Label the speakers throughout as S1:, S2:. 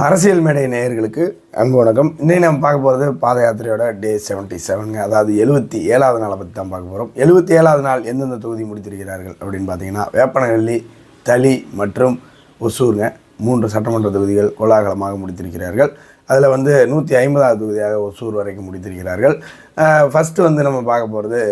S1: அரசியல் மேடை நேயர்களுக்கு அன்பு வணக்கம். இன்னைக்கு நம்ம பார்க்க போகிறது பாத யாத்திரையோட டே செவன்ட்டி செவனுங்க அதாவது எழுபத்தி ஏழாவது நாளை பற்றி தான் பார்க்க போகிறோம் எழுபத்தி ஏழாவது நாள் எந்தெந்த தொகுதி முடித்திருக்கிறார்கள் அப்படின்னு பார்த்தீங்கன்னா வேப்பனஹள்ளி தளி மற்றும் ஒசூருங்க மூன்று சட்டமன்ற தொகுதிகள் கோலாகலமாக முடித்திருக்கிறார்கள். அதில் வந்து நூற்றி ஐம்பதாவது தொகுதியாக ஒசூர் வரைக்கும் முடித்திருக்கிறார்கள். ஃபஸ்ட்டு வந்து நம்ம பார்க்க போகிறது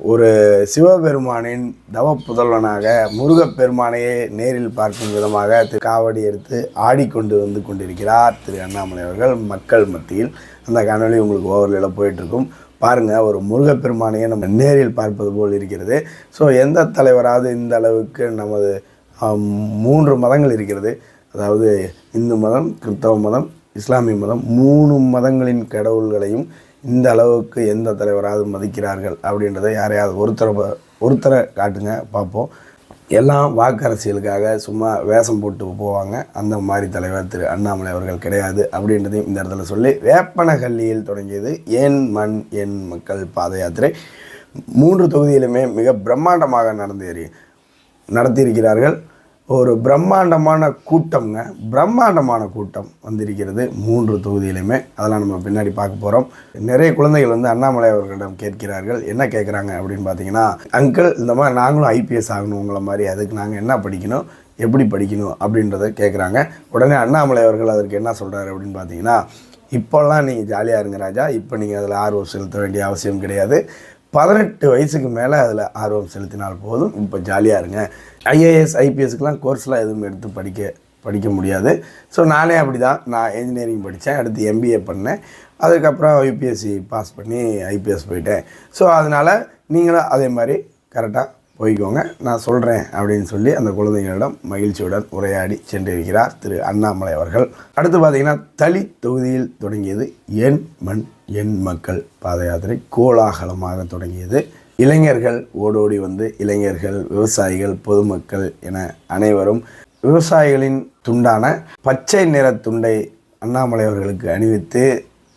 S1: ஒரு சிவபெருமானின் தவ புதல்வனாக முருகப்பெருமானையே நேரில் பார்க்கும் விதமாக திரு காவடி எடுத்து ஆடிக்கொண்டு வந்து கொண்டிருக்கிறார் திரு அண்ணாமலை அவர்கள். மக்கள் மத்தியில் அந்த காணொலி உங்களுக்கு ஓவரில் போயிட்டுருக்கும். பாருங்கள் ஒரு முருகப்பெருமானையே நம்ம நேரில் பார்ப்பது போல் இருக்கிறது. ஸோ எந்த தலைவராவது இந்த அளவுக்கு நமது மூன்று மதங்கள் இருக்கிறது. அதாவது இந்து மதம் கிறிஸ்தவ மதம் இஸ்லாமிய மதம் மூணு மதங்களின் கடவுள்களையும் இந்த அளவுக்கு எந்த தலைவராவது மதிக்கிறார்கள் அப்படின்றத யாரையாவது ஒருத்தரை ப- ஒருத்தரை காட்டுங்க பார்ப்போம். எல்லாம் வாக்கு அரசியலுக்காக சும்மா வேஷம் போட்டு போவாங்க. அந்த மாதிரி தலைவர் திரு அண்ணாமலை அவர்கள் கிடையாது அப்படின்றதையும் இந்த இடத்துல சொல்லி வேப்பனஹள்ளியில் தொடங்கியது என் மண் என் மக்கள் பாத யாத்திரை. மூன்று தொகுதியிலுமே மிக பிரம்மாண்டமாக நடந்தேறி நடத்தியிருக்கிறார்கள். ஒரு பிரம்மாண்டமான கூட்டம்ங்க. பிரம்மாண்டமான கூட்டம் வந்திருக்கிறது மூன்று தொகுதியிலுமே. அதெல்லாம் நம்ம பின்னாடி பார்க்க போகிறோம் நிறைய குழந்தைகள் வந்து அண்ணாமலை அவர்களிடம் கேட்கிறார்கள். என்ன கேட்குறாங்க அப்படின்னு பார்த்தீங்கன்னா அங்கிள் இந்த மாதிரி நாங்களும் ஐபிஎஸ் ஆகணும் உங்களை மாதிரி. அதுக்கு நாங்கள் என்ன படிக்கணும்? எப்படி படிக்கணும்? அப்படின்றத கேட்குறாங்க. உடனே அண்ணாமலை அவர்கள் அதற்கு என்ன சொல்கிறாரு அப்படின்னு பார்த்தீங்கன்னா இப்போல்லாம் நீங்கள் ஜாலியாக இருங்க ராஜா. இப்போ நீங்கள் அதில் ஆர்வம் செலுத்த வேண்டிய அவசியம் கிடையாது. பதினெட்டு வயசுக்கு மேலே அதில் ஆர்வம் செலுத்தினால் போதும். இப்போ ஜாலியாக இருங்க. ஐஏஎஸ் ஐபிஎஸ்க்குலாம் கோர்ஸ்லாம் எதுவும் எடுத்து படிக்க படிக்க முடியாது. ஸோ நானே அப்படி தான் நான் இன்ஜினியரிங் படித்தேன் அடுத்து எம்பிஏ பண்ணேன். அதுக்கப்புறம் யூபிஎஸ்சி பாஸ் பண்ணி ஐபிஎஸ் போயிட்டேன். ஸோ அதனால் நீங்களும் அதே மாதிரி கரெக்டாக போய்க்கோங்க. நான் சொல்கிறேன் அப்படின்னு சொல்லி அந்த குழந்தைகளிடம் மகிழ்ச்சியுடன் உரையாடி சென்றிருக்கிறார் திரு அண்ணாமலை அவர்கள். அடுத்து பார்த்தீங்கன்னா தளி தொகுதியில் தொடங்கியது என் மண் என் மக்கள் பாத யாத்திரை கோலாகலமாக தொடங்கியது. இளைஞர்கள் ஓடோடி வந்து இளைஞர்கள் விவசாயிகள் பொதுமக்கள் என அனைவரும் விவசாயிகளின் துண்டான பச்சை நிற துண்டை அண்ணாமலை அவர்களுக்கு அணிவித்து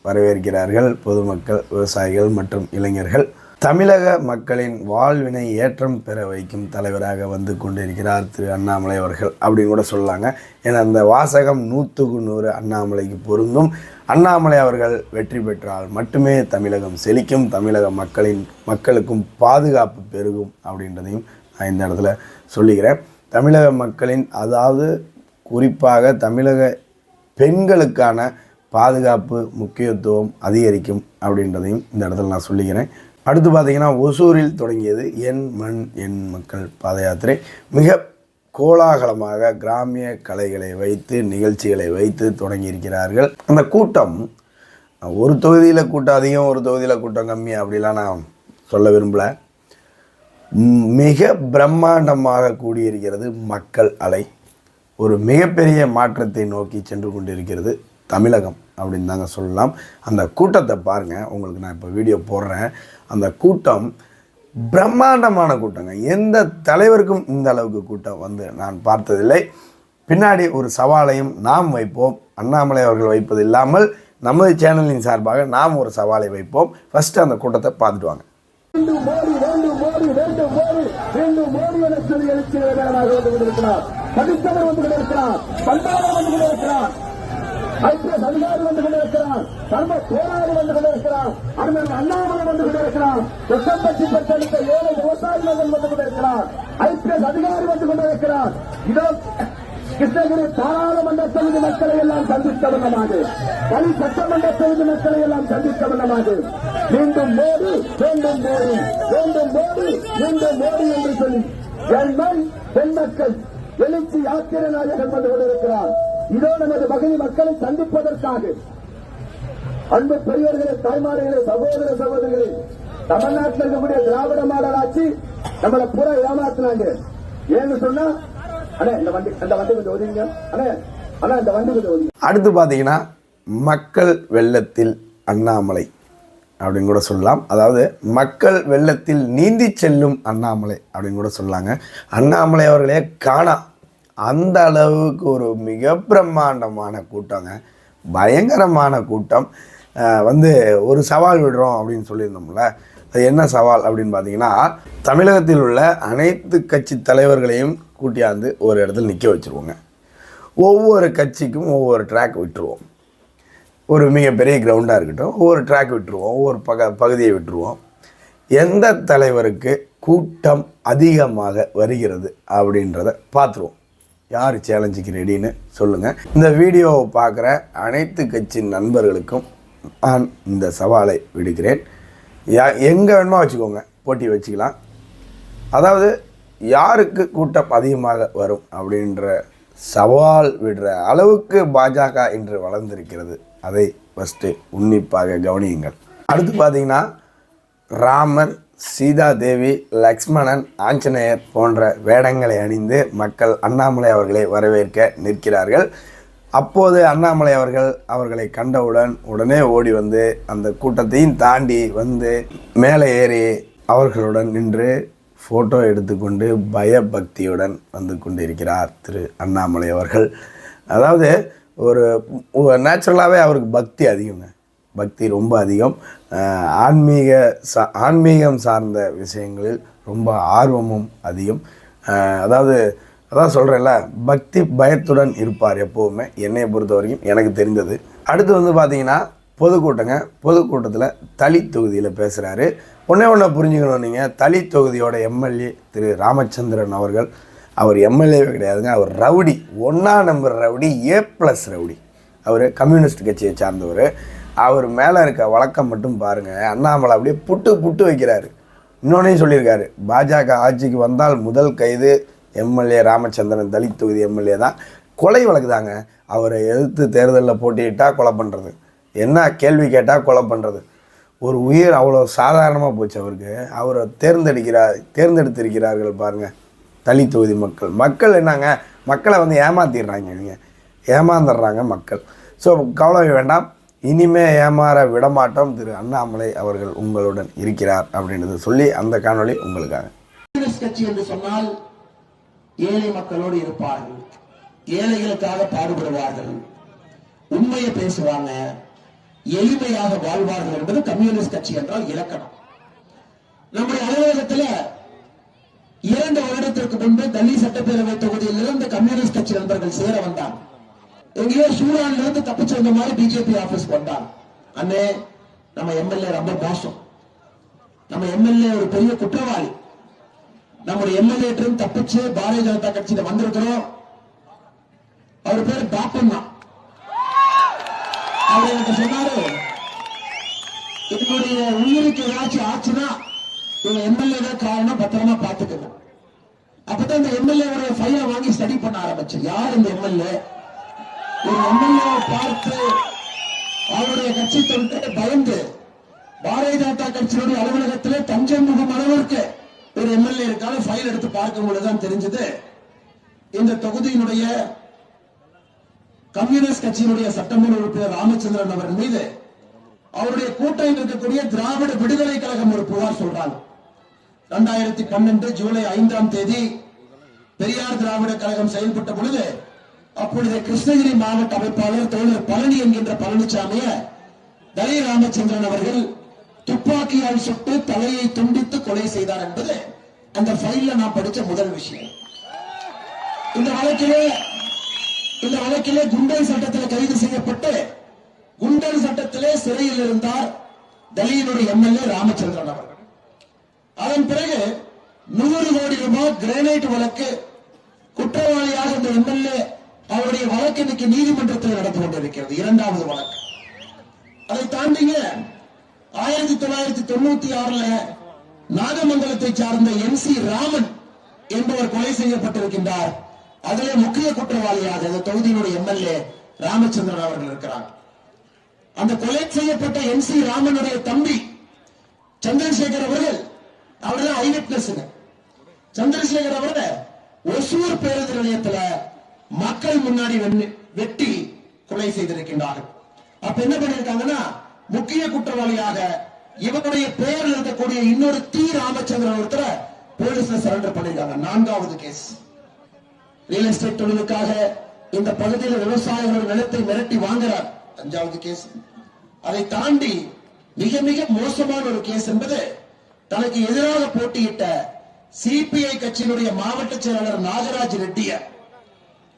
S1: வரவேற்கிறார்கள். பொதுமக்கள் விவசாயிகள் மற்றும் இளைஞர்கள் தமிழக மக்களின் வாழ்வினை ஏற்றம் பெற வைக்கும் தலைவராக வந்து கொண்டிருக்கிறார் திரு அண்ணாமலை அவர்கள் அப்படின்னு கூட சொல்லலாங்க. ஏன்னா அந்த வாசகம் நூற்றுக்கு நூறு அண்ணாமலைக்கு பொருந்தும். அண்ணாமலை அவர்கள் வெற்றி பெற்றால் மட்டுமே தமிழகம் செழிக்கும் தமிழக மக்களின் மக்களுக்கும் பாதுகாப்பு பெருகும் அப்படின்றதையும் நான் இந்த இடத்துல சொல்லிக்கிறேன். தமிழக மக்களின் அதாவது குறிப்பாக தமிழக பெண்களுக்கான பாதுகாப்பு முக்கியத்துவம் அதிகரிக்கும் அப்படின்றதையும் இந்த இடத்துல நான் சொல்லிக்கிறேன். அடுத்து பார்த்தீங்கன்னா ஒசூரில் தொடங்கியது என் மண் என் மக்கள் பாத யாத்திரை மிக கோலாகலமாக கிராமிய கலைகளை வைத்து நிகழ்ச்சிகளை வைத்து தொடங்கியிருக்கிறார்கள். அந்த கூட்டம் ஒரு தொகுதியில் கூட்டம் அதிகம் ஒரு தொகுதியில் கூட்டம் கம்மி அப்படிலாம் நான் சொல்ல விரும்பலை. மிக பிரம்மாண்டமாக கூடியிருக்கிறது மக்கள் அலை. ஒரு மிகப்பெரிய மாற்றத்தை நோக்கி சென்று கொண்டிருக்கிறது தமிழகம். அப்படின்னு தாங்க சொல்லலாம். அந்த கூட்டத்தை பாருங்கள் உங்களுக்கு நான் இப்போ வீடியோ போடுறேன். அந்த கூட்டம் பிரம்மாண்டமான கூட்டங்க. எந்த தலைவருக்கும் இந்த அளவுக்கு கூட்டம் வந்து நான் பார்த்ததில்லை. பின்னாடி ஒரு சவாலையும் நாம் வைப்போம். அண்ணாமலை அவர்கள் வைப்பது இல்லாமல் நமது சேனலின் சார்பாக நாம் ஒரு சவாலை வைப்போம். ஃபஸ்ட்டு அந்த கூட்டத்தை பார்த்துட்டு வாங்க.
S2: வந்து கொண்டிருக்கிறார். வந்து கொண்டிருக்கிறார். ஐபிஎஸ் அதிகாரி வந்து கொண்டிருக்கிறார். தர்ம போராளி வந்து கொண்டிருக்கிறார். அண்ணன் அண்ணாமலை வந்து கொண்டிருக்கிறார். சொசம்பட்டி பெற்றெடுத்த ஏழை விவசாயிகள் வந்து கொண்டிருக்கிறார். ஐபிஎஸ் அதிகாரி வந்து கொண்டிருக்கிறார். இதோ கிருஷ்ணகிரி பாராளுமன்ற தொகுதி மக்களை எல்லாம் சந்தித்த வண்ணமாக தனி சட்டமன்ற தொகுதி மக்களை எல்லாம் சந்தித்த வண்ணமாக மீண்டும் மோடி வேண்டும் மோடி வேண்டும் மோடி மீண்டும் மோடி என்று சொல்லி என் மண் பெண் மக்கள் எழுச்சி யாத்திரை நாயகன் வந்து கொண்டிருக்கிறார். இதோ நமது மகிழ் மக்களை சந்திப்பதற்காக அன்பு பெரியவர்களே தாய்மார்களே சகோதர சகோதரிகளே தமிழ்நாட்டில் இருக்கக்கூடிய திராவிட மாடல் ஆட்சி நம்மளை பூரா ஏமாத்தினாங்க. ஏன்னு சொன்னா அண்ணே இந்த வண்டி அந்த வண்டி கொஞ்சம் ஒதுங்க அண்ணே அண்ணா இந்த வண்டி கொஞ்சம் ஒதுங்க
S1: அடுத்து பார்த்தீங்கன்னா மக்கள் வெள்ளத்தில் அண்ணாமலை அப்படின்னு கூட சொல்லலாம். அதாவது மக்கள் வெள்ளத்தில் நீந்தி செல்லும் அண்ணாமலை அப்படின்னு கூட சொல்லாங்க அண்ணாமலை அவர்களே காணா அந்த அளவுக்கு ஒரு மிக பிரம்மாண்டமான கூட்டங்க. பயங்கரமான கூட்டம். வந்து ஒரு சவால் விடுறோம் அப்படின்னு சொல்லியிருந்தோம்ல. அது என்ன சவால் அப்படின்னு பார்த்தீங்கன்னா தமிழகத்தில் உள்ள அனைத்து கட்சி தலைவர்களையும் கூட்டியாந்து ஒரு இடத்துல நிற்க வச்சுருவோங்க. ஒவ்வொரு கட்சிக்கும் ஒவ்வொரு ட்ராக் விட்டுருவோம். ஒரு மிகப்பெரிய கிரவுண்டாக இருக்கட்டும் ஒவ்வொரு ட்ராக் விட்டுருவோம் ஒவ்வொரு பக பகுதியை விட்டுருவோம். எந்த தலைவருக்கு கூட்டம் அதிகமாக வருகிறது அப்படின்றத பார்த்துருவோம். யார் சேலஞ்சுக்கு ரெடின்னு சொல்லுங்கள் இந்த வீடியோவை பார்க்குற அனைத்து கட்சி நண்பர்களுக்கும் நான் இந்த சவாலை விடுக்கிறேன். யா எங்கே வேணுமா வச்சுக்கோங்க. போட்டி வச்சுக்கலாம். அதாவது யாருக்கு கூட்டம் அதிகமாக வரும் அப்படின்ற சவால் விடுற அளவுக்கு பாஜக இன்று வளர்ந்திருக்கிறது. அதை ஃபஸ்ட்டு உன்னிப்பாக கவனியுங்கள். அடுத்து பார்த்தீங்கன்னா ராமர் சீதா தேவி லக்ஷ்மணன் ஆஞ்சநேயர் போன்ற வேடங்களை அணிந்து மக்கள் அண்ணாமலை அவர்களை வரவேற்க நிற்கிறார்கள். அப்போது அண்ணாமலை அவர்கள் அவர்களை கண்டவுடன் உடனே ஓடி வந்து அந்த கூட்டத்தையும் தாண்டி வந்து மேலே ஏறி அவர்களுடன் நின்று ஃபோட்டோ எடுத்துக்கொண்டு பயபக்தியுடன் வந்து கொண்டிருக்கிறார் திரு அண்ணாமலை அவர்கள். அதாவது ஒரு நேச்சுரலாகவே அவருக்கு பக்தி அதிகங்க. பக்தி ரொம்ப அதிகம். ஆன்மீக சா ஆன்மீகம் சார்ந்த விஷயங்களில் ரொம்ப ஆர்வமும் அதிகம். அதாவது அதான் சொல்கிறேன்ல பக்தி பயத்துடன் இருப்பார் எப்போவுமே என்னையை பொறுத்த வரைக்கும் எனக்கு தெரிந்தது. அடுத்து வந்து பார்த்தீங்கன்னா பொதுக்கூட்டங்க. பொதுக்கூட்டத்தில் தளி தொகுதியில் பேசுகிறாரு ஒன்றே ஒன்றை புரிஞ்சுக்கணும் நீங்கள் தளி தொகுதியோட எம்எல்ஏ திரு ராமச்சந்திரன் அவர்கள். அவர் எம்எல்ஏவே கிடையாதுங்க. அவர் ரவுடி. ஒன்றா number rowdy. A plus rowdy. அவர் கம்யூனிஸ்ட் கட்சியை சார்ந்தவர். அவர் மேலே இருக்க வழக்கம் மட்டும் பாருங்கள் அண்ணாமலை அப்படியே புட்டு புட்டு வைக்கிறாரு. இன்னொன்னையும் சொல்லியிருக்காரு. பாஜக ஆட்சிக்கு வந்தால் முதல் கைது எம்எல்ஏ ராமச்சந்திரன் தலித் தொகுதி எம்எல்ஏ தான். கொலை வழக்கு தாங்க அவரை எதிர்த்து தேர்தலில் போட்டியிட்டால் கொலை பண்ணுறது என்ன கேள்வி கேட்டால் கொலை பண்ணுறது ஒரு உயிர் அவ்வளோ சாதாரணமாக போச்சு அவருக்கு. அவரை தேர்ந்தெடுக்கிறார் தேர்ந்தெடுத்திருக்கிறார்கள் பாருங்கள் தலித் தொகுதி மக்கள். மக்கள் என்னங்க? மக்களை வந்து ஏமாத்திடுறாங்க நீங்கள் ஏமாந்துடுறாங்க மக்கள். ஸோ கவலை வேண்டாம். இனிமே ஏமாற விடமாட்டோம் திரு அண்ணாமலை அவர்கள் உங்களுடன் இருக்கிறார் அப்படின்றத சொல்லி அந்த காணொளி உங்களுக்காக.
S3: கட்சி என்று சொன்னால் ஏழை மக்களோடு இருப்பார்கள். ஏழைகளுக்காக பாடுபடுவார்கள். உண்மையை பேசுவாங்க. எளிமையாக வாழ்வார்கள் என்பது கம்யூனிஸ்ட் கட்சி என்றால் இலக்கணம். நம்முடைய அலுவலகத்தில் இரண்டு வருடத்திற்கு முன்பு டெல்லி சட்டப்பேரவை தொகுதியில் இருந்து கம்யூனிஸ்ட் கட்சி நண்பர்கள் சேர வந்தாங்க. எங்கேயோ சூடான்ல இருந்து தப்பிச்சு வந்த மாதிரி பிஜேபி ஆபீஸ் வந்தாங்க அண்ணே நம்ம எம்எல்ஏ ரொம்ப மோசம். நம்ம எம்எல்ஏ ஒரு பெரிய குற்றவாளி. நம்முடைய எம்எல்ஏ தப்பிச்சு பாரதிய ஜனதா கட்சியில வந்திருக்கிறோம். அவர் பேர் பாப்பன் தான். அவர் எனக்கு சொன்னாரு என்னுடைய உயிருக்கு ஏதாச்சும் ஆச்சுன்னா இவங்க எம்எல்ஏ தான் காரணம் பத்திரமா பாத்துக்கணும் அப்பதான் இந்த எம்எல்ஏ ஃபைலை வாங்கி ஸ்டடி பண்ண ஆரம்பிச்சு யார் இந்த எம்எல்ஏ ஒரு எம்எல்ஏ பார்த்து அவருடைய கட்சி தொண்டை பயந்து பாரதிய ஜனதா கட்சியினுடைய அலுவலகத்திலே தஞ்சம் முகம் அளவிற்கு ஒரு எம்எல்ஏ இருக்கால ஃபைல் எடுத்து பார்க்கும் பொழுதுதான் தெரிஞ்சது. இந்த தொகுதியினுடைய கம்யூனிஸ்ட் கட்சியினுடைய சட்டமன்ற உறுப்பினர் ராமச்சந்திரன் அவர்கள் மீது அவருடைய கூட்டணியில் இருக்கக்கூடிய திராவிட விடுதலை கழகம் ஒரு புகார் சொல்றாங்க. இரண்டாயிரத்தி பன்னெண்டு ஜூலை ஐந்தாம் தேதி பெரியார் திராவிட கழகம் செயல்பட்ட பொழுது அப்பொழுது கிருஷ்ணகிரி மாவட்ட அமைப்பாளர் தோழர் பழனி என்கின்ற பழனிசாமிய தலை ராமச்சந்திரன் அவர்கள் துப்பாக்கியால் சுட்டு தலையை துண்டித்து கொலை செய்தார் என்பது அந்த ஃபைல்ல நான் படிச்ச முதல் விஷயம். இந்த வழக்கிலே இந்த வழக்கிலே குண்டல் சட்டத்தில் கைது செய்யப்பட்டு குண்டல் சட்டத்திலே சிறையில் இருந்தார் டெல்லியினுடைய எம்எல்ஏ ராமச்சந்திரன் அவர்கள். அதன் பிறகு நூறு கோடி ரூபாய் கிரானைட் வழக்கு குற்றவாளியாக இந்த எம்எல்ஏ அவருடைய வழக்கு இன்னைக்கு நீதிமன்றத்தில் நடந்து கொண்டிருக்கிறது. இரண்டாவது வழக்கு. அதை தாண்டிங்க ஆயிரத்தி தொள்ளாயிரத்தி தொண்ணூத்தி ஆறுல நாகமங்கலத்தை சார்ந்த எம் சி ராமன் என்பவர் கொலை செய்யப்பட்டிருக்கின்றார். அதிலே முக்கிய குற்றவாளியாக இந்த தொகுதியினுடைய எம்எல்ஏ ராமச்சந்திரன் அவர்கள் இருக்கிறார். அந்த கொலை செய்யப்பட்ட எம் சி ராமனுடைய தம்பி சந்திரசேகர் அவர்கள் அவர்தான் ஐ விட்னஸ் சந்திரசேகர் அவர்கள் ஒசூர் பேருந்து நிலையத்துல மக்கள் முன்னாடி வெட்டி கொலை செய்திருக்கின்றார்கள். அப்ப என்ன பண்ணிருக்காங்கன்னா முக்கிய குற்றவாளியாக இவருடைய பெயர் இருக்கக்கூடிய இன்னொரு தி ராமச்சந்திரன் ஒருத்தர போலீஸ்ல சரண்டர் பண்ணிருக்காங்க. நான்காவது கேஸ் ரியல் எஸ்டேட் தொழிலுக்காக இந்த பகுதியில் விவசாயிகள் நிலத்தை மிரட்டி வாங்குறார். அஞ்சாவது கேஸ் அதை தாண்டி மிக மிக மோசமான ஒரு கேஸ் என்பது தனக்கு எதிராக போட்டியிட்ட சிபிஐ கட்சியினுடைய மாவட்ட செயலாளர் நாகராஜ் ரெட்டியர்.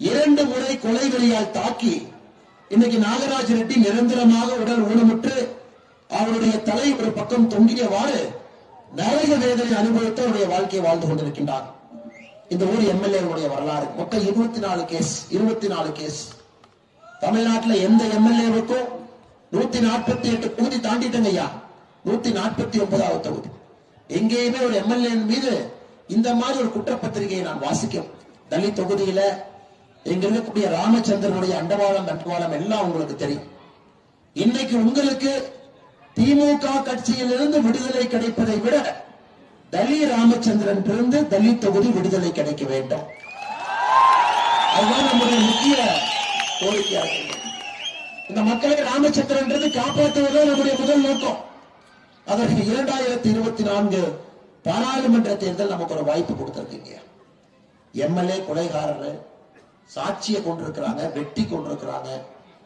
S3: இரண்டு முறை கொலைகளையால் தாக்கி இன்னைக்கு நாகராஜ ரெட்டி நிரந்தரமாக உடல் ஊனமுற்று அவருடைய தலை ஒரு பக்கம் தொங்கியவாறு நரக வேதனை அனுபவித்து அவருடைய வாழ்க்கையை வாழ்ந்து கொண்டிருக்கின்றார். இந்த ஊர் எம்எல்ஏவுடைய வரலாறு. மொத்தம் இருபத்தி நாலு கேஸ் இருபத்தி நாலு கேஸ் தமிழ்நாட்டுல எந்த எம்எல்ஏவுக்கும் நூத்தி நாற்பத்தி எட்டு தொகுதி தாண்டிட்டங்க ஐயா. நூத்தி நாற்பத்தி ஒன்பதாவது தொகுதி. எங்கேயுமே ஒரு எம்எல்ஏ மீது இந்த மாதிரி ஒரு குற்றப்பத்திரிகையை நான் வாசிக்கும். தலித் தொகுதியில இங்க இருக்கக்கூடிய ராமச்சந்திரனுடைய அண்டவாளம் தண்டவாளம் எல்லாம் உங்களுக்கு தெரியும். இன்னைக்கு உங்களுக்கு திமுக கட்சியிலிருந்து விடுதலை கிடைப்பதை விட தலி ராமச்சந்திரன் இருந்து தலித் தொகுதி விடுதலை கிடைக்க வேண்டும். அதுதான் நம்முடைய முக்கிய கோரிக்கையாக இந்த மக்களை ராமச்சந்திரன்றது காப்பாற்றுவதே நம்முடைய முதல் நோக்கம். அதற்கு இரண்டாயிரத்தி இருபத்தி நான்கு பாராளுமன்ற தேர்தல் நமக்கு ஒரு வாய்ப்பு கொடுத்திருக்கீங்க. எம்எல்ஏ கொலைகாரர் சாட்சியை கொண்டிருக்கிறாங்க வெட்டி கொண்டிருக்கிறாங்க.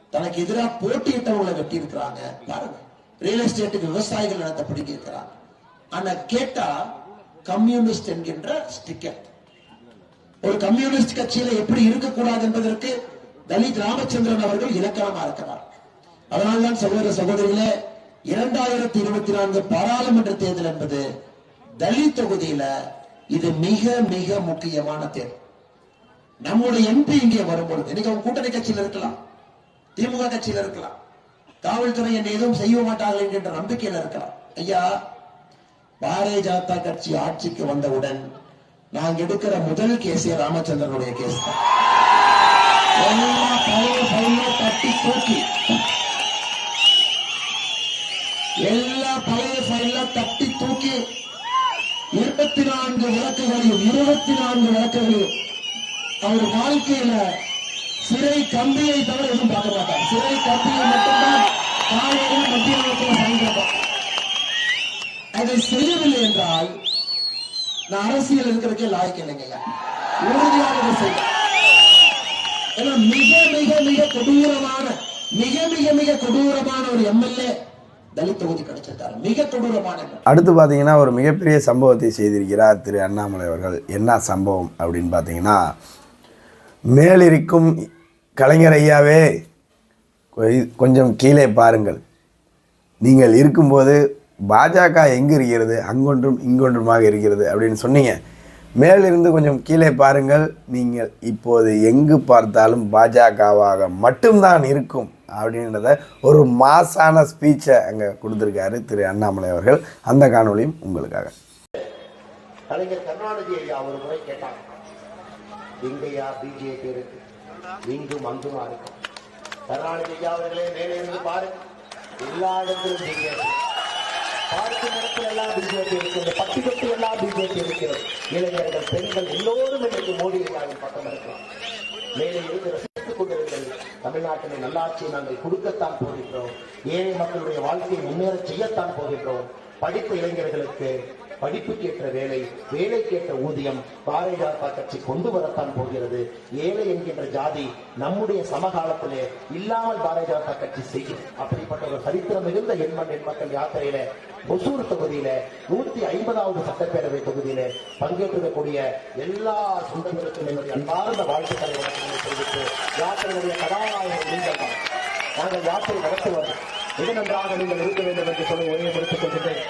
S3: தனக்கு எதிராக போட்டியிட்டவங்களை வெட்டி இருக்கிறாங்க பாருங்க. ரியல் எஸ்டேட்டுக்கு விவசாயிகள் நடத்த பிடிக்க இருக்கிறாங்க. ஆனா கேட்டா கம்யூனிஸ்ட் என்கின்ற ஸ்டிக்கர் ஒரு கம்யூனிஸ்ட் கட்சியில எப்படி இருக்கக்கூடாது என்பதற்கு தலித் ராமச்சந்திரன் அவர்கள் இலக்கணமா இருக்கிறார். அதனால்தான் சகோதர சகோதரிகளே இரண்டாயிரத்தி இருபத்தி நான்கு பாராளுமன்ற தேர்தல் என்பது தலித் தொகுதியில இது மிக மிக முக்கியமான தேர்தல். நம்முடைய எம்பி இங்கே வரும்பொழுது இன்னைக்கு அவங்க கூட்டணி கட்சியில இருக்கலாம் திமுக கட்சியில இருக்கலாம் காவல்துறை என்னை எதுவும் செய்ய மாட்டார்கள் என்கின்ற நம்பிக்கையில இருக்கலாம். ஐயா பாரதிய ஜனதா கட்சி ஆட்சிக்கு வந்தவுடன் நாங்க எடுக்கிற முதல் கேஸ் ராமச்சந்திரனுடைய கேஸ் தான். தட்டி தூக்கி எல்லா பழைய ஃபைலும் தட்டி தூக்கி இருபத்தி நான்கு விளக்குகளையும் இருபத்தி நான்கு விளக்குகளையும் அவர் வாழ்க்கையில சிறை கம்பியை தவிர எதுவும் பார்க்க மாட்டார். சிறை கம்பியை மட்டும்தான் காலையில மத்திய நேரத்தில் அதை செய்யவில்லை என்றால் நான் அரசியல் இருக்கிறதுக்கே லாய்க்கு இல்லைங்க. உறுதியாக இதை செய்ய ஏன்னா மிக மிக மிக கொடூரமான மிக மிக மிக கொடூரமான ஒரு எம்எல்ஏ தலித் தொகுதி கிடைச்சிருக்காரு. மிக கொடூரமான
S1: அடுத்து பார்த்தீங்கன்னா ஒரு மிகப்பெரிய சம்பவத்தை செய்திருக்கிறார் திரு அண்ணாமலை அவர்கள். என்ன சம்பவம் அப்படின்னு பார்த்தீங்கன்னா மேலிருக்கும் கலைஞர் ஐயாவே கொஞ்சம் கீழே பாருங்கள். நீங்கள் இருக்கும்போது பாஜக எங்கு இருக்கிறது? அங்கொன்றும் இங்கொன்றுமாக இருக்கிறது அப்படின்னு சொன்னீங்க. மேலிருந்து கொஞ்சம் கீழே பாருங்கள். நீங்கள் இப்போது எங்கு பார்த்தாலும் பாஜகவாக மட்டும்தான் இருக்கும் அப்படின்றத ஒரு மாசான ஸ்பீச்சை அங்கே கொடுத்துருக்காரு திரு அண்ணாமலை அவர்கள். அந்த காணொலியும் உங்களுக்காக.
S4: கலைஞர் கருணாநிதி ஐயா ஒரு முறை கேட்டாங்க. எங்கய்யா பிஜேபி இருக்கு. இங்கும் அங்குமா இருக்கும். கருணாநிதி ஐயா அவர்களே மேலே இருந்து பாருங்க எல்லா இடத்திலும் பிஜேபி பார்க்கும் இடத்துல எல்லாம் பிஜேபி இருக்கிறது பட்டி தொட்டி எல்லாம் பிஜேபி இருக்கிறது இளைஞர்கள் பெண்கள் எல்லோரும் இன்றைக்கு மோடி ஐயாவின் பக்கம் இருக்கலாம். மேலே இருந்து ரசித்துக் கொண்டிருங்கள். தமிழ்நாட்டிலே நல்லாட்சியை நாங்கள் கொடுக்கத்தான் போகின்றோம். ஏழை மக்களுடைய வாழ்க்கையை முன்னேற செய்யத்தான் போகின்றோம். படித்த இளைஞர்களுக்கு படிப்புக்கேற்ற வேலை வேலைக்கேற்ற ஊதியம் பாரதிய ஜனதா கட்சி கொண்டு வரத்தான் போகிறது. ஏழை என்கின்ற ஜாதி நம்முடைய சமகாலத்திலே இல்லாமல் பாரதிய ஜனதா கட்சி செய்யும். அப்படிப்பட்ட ஒரு சரித்திரம் மிகுந்த எண்மண் எண்மக்கள் யாத்திரையில ஒசூர் தொகுதியில நூத்தி ஐம்பதாவது சட்டப்பேரவை தொகுதியில பங்கேற்றிருக்கக்கூடிய எல்லா சொந்தங்களுக்கும் என்னுடைய அன்பார்ந்த வாழ்த்துக்களை தெரிவித்து யாத்திரையுடைய கதாநாயகர் நீங்கள் தான். நாங்கள் யாத்திரை நடத்துவோம். மிக நன்றாக நீங்கள் இருக்க வேண்டும் என்று சொல்லி உரையை முடித்துக் கொள்கின்றேன்.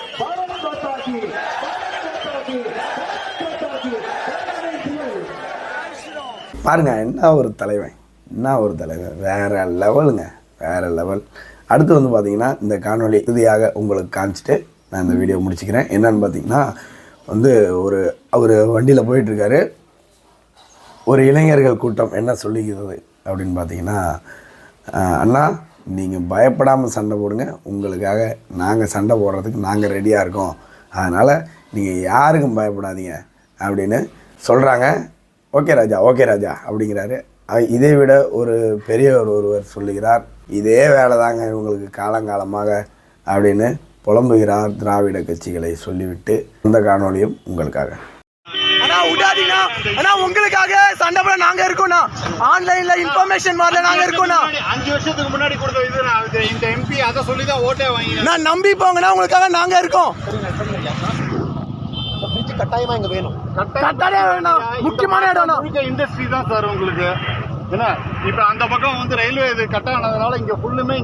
S1: பாருங்க என்ன ஒரு தலைவன்? என்ன ஒரு தலைவன்? வேற லெவலுங்க வேற லெவல். அடுத்து வந்து பார்த்தீங்கன்னா இந்த காணொளி இறுதியாக உங்களுக்கு காமிச்சிட்டு நான் இந்த வீடியோ முடிச்சுக்கிறேன். என்னன்னு பார்த்தீங்கன்னா வந்து ஒரு அவர் வண்டியில் போயிட்டுருக்காரு. ஒரு இளைஞர்கள் கூட்டம் என்ன சொல்லிக்கிறது அப்படின்னு பார்த்தீங்கன்னா அண்ணா நீங்கள் பயப்படாமல் சண்டை போடுங்க. உங்களுக்காக நாங்கள் சண்டை போடுறதுக்கு நாங்கள் ரெடியாக இருக்கோம். அதனால் நீங்கள் யாருக்கும் பயப்படாதீங்க அப்படின்னு சொல்கிறாங்க ஓகே ராஜா ஓகே ராஜா அப்படிங்கிறாரு. இதை விட ஒரு பெரியவர் ஒருவர் சொல்லுகிறார் இதே வேலை தாங்க இவங்களுக்கு காலங்காலமாக அப்படின்னு புலம்புகிறார் திராவிட கட்சிகளை சொல்லிவிட்டு அந்த காணொளியும் உங்களுக்காக.
S5: ஆனா விடாதீங்கண்ணா ஆனா உங்களுக்காக சண்டை போட நாங்க இருக்கோம்ண்ணா. ஆன்லைன்ல இன்ஃபர்மேஷன் வரல நாங்க இருக்கோம்ண்ணா.
S6: அஞ்சு வருஷத்துக்கு முன்னாடி கொடுத்த இது இந்த எம்பி அதை சொல்லி தான் ஓட்டே வாங்கி
S5: நான் நம்பி போங்கண்ணா உங்களுக்காக நாங்க இருக்கோம்.
S4: கட்டாயமா இங்க வேணும்.
S5: கட்டாயம் வேணும். முக்கியமான இடம்ண்ணா.
S6: இண்டஸ்ட்ரி தான் சார் உங்களுக்கு. அந்த பக்கம் வந்து ரயில்வே இது கட் ஆனதுனால ஃபுல்லுமே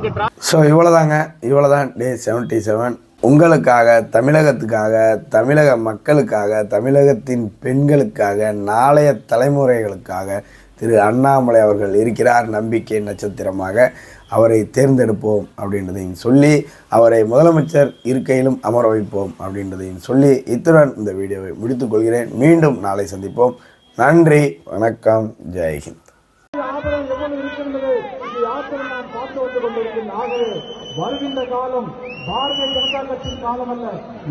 S1: ஸோ இவ்வளோதாங்க இவ்வளோதான் டே செவன்ட்டி செவன் உங்களுக்காக தமிழகத்துக்காக தமிழக மக்களுக்காக தமிழகத்தின் பெண்களுக்காக நாளைய தலைமுறைகளுக்காக திரு அண்ணாமலை அவர்கள் இருக்கிறார் நம்பிக்கை நட்சத்திரமாக. அவரை தேர்ந்தெடுப்போம் அப்படின்றதையும் சொல்லி அவரை முதலமைச்சர் இருக்கையிலும் அமர வைப்போம் அப்படின்றதையும் சொல்லி இத்துடன் இந்த வீடியோவை முடித்துக் கொள்கிறேன். மீண்டும் நாளை சந்திப்போம். நன்றி வணக்கம் ஜெய்ஹிந்த்
S7: ஆதரவு எவ்வளவு இருக்கின்றது இந்த யாத்திரை நாம் பார்த்து வந்து கொண்டிருக்கின்ற ஆகவே வருகின்ற காலம் பாரதிய ஜனதா கட்சியின் காலம் அல்ல.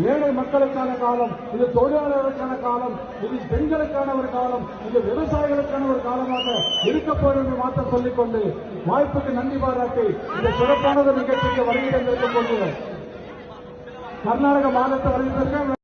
S7: ஏழை மக்களுக்கான காலம் இது தொழிலாளர்களுக்கான காலம் இது பெண்களுக்கான ஒரு காலம் இது விவசாயிகளுக்கான ஒரு காலமாக இருக்க போகிறது என்று மாற்றம் சொல்லிக்கொண்டு வாய்ப்புக்கு நன்றி பாராட்டி இந்த சிறப்பானது நிகழ்ச்சிக்கு வருகை தந்திருக்கும் போது கர்நாடக மாநிலத்தை வருகின்ற